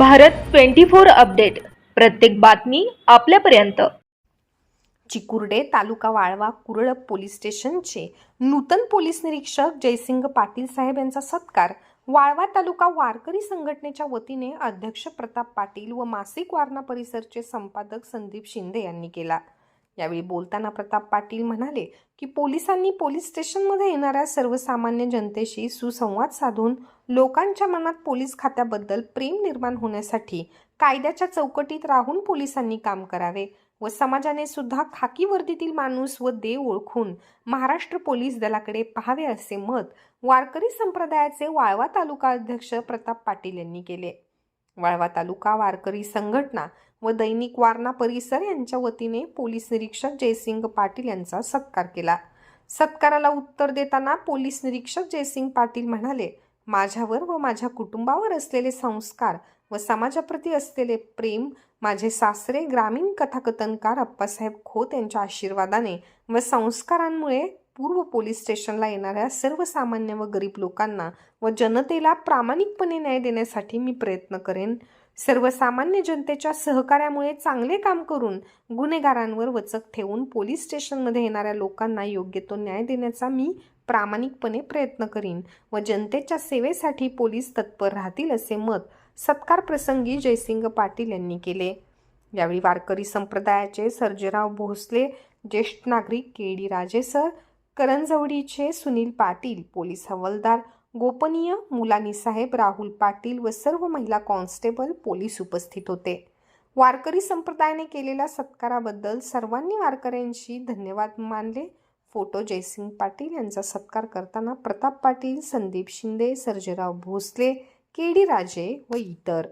Bharat twenty four update. प्रत्येक बातमी आपल्यापर्यंत. चिकुर्डे तालुका वाळवा कुरळप पोलीस स्टेशनचे नूतन पोलीस निरीक्षक जयसिंग पाटील साहेब यांचा सत्कार वाळवा तालुका वारकरी संघटनेच्या वतीने अध्यक्ष प्रताप पाटील व मासिक वारणा परिसरचे संपादक संदीप शिंदे यांनी केला. यावेळी बोलताना प्रताप पाटील म्हणाले की पोलिसांनी पोलीस स्टेशनमध्ये येणाऱ्या सर्वसामान्य जनतेशी सुसंवाद साधून लोकांच्या मनात पोलीस खात्याबद्दल प्रेम निर्माण होण्यासाठी कायद्याच्या चौकटीत राहून पोलिसांनी काम करावे व समाजाने सुद्धा खाकी वर्दीतील माणूस व देव ओळखून महाराष्ट्र पोलीस दलाकडे पाहावे असे मत वारकरी संप्रदायाचे वाळवा तालुका अध्यक्ष प्रताप पाटील यांनी केले. वाळवा तालुका वारकरी संघटना व दैनिक वारणा परिसर यांच्या वतीने पोलीस निरीक्षक जयसिंग पाटील यांचा सत्कार केला. सत्काराला उत्तर देताना पोलीस निरीक्षक जयसिंग पाटील म्हणाले माझ्यावर व माझ्या कुटुंबावर असलेले संस्कार व समाजाप्रती असलेले प्रेम माझे सासरे ग्रामीण कथाकथनकार अप्पासाहेब खोत यांच्या आशीर्वादाने व संस्कारांमुळे पूर्व पोलीस स्टेशनला येणाऱ्या सर्वसामान्य व गरीब लोकांना व जनतेला प्रामाणिकपणे न्याय देण्यासाठी मी प्रयत्न करेन. सर्वसामान्य जनतेच्या सहकार्यामुळे चांगले काम करून गुन्हेगारांवर वचक ठेवून पोलीस स्टेशनमध्ये येणाऱ्या लोकांना योग्य तो न्याय देण्याचा मी प्रामाणिकपणे प्रयत्न करीन व जनतेच्या सेवेसाठी पोलीस तत्पर राहतील असे मत सत्कार प्रसंगी जयसिंग पाटील यांनी केले. यावेळी वारकरी संप्रदायाचे सर्जेराव भोसले ज्येष्ठ नागरिक के डी राजे सर करंजवडीचे सुनील पाटील पोलीस हवालदार गोपनीय मुलानी साहेब राहुल पाटील व सर्व महिला कॉन्स्टेबल पोलीस उपस्थित होते. वारकरी संप्रदायाने केलेल्या सत्काराबद्दल सर्वांनी वारकऱ्यांशी धन्यवाद मानले. फोटो जयसिंग पाटील यांचा सत्कार करताना प्रताप पाटील संदीप शिंदे सर्जेराव भोसले के डी राजे व इतर.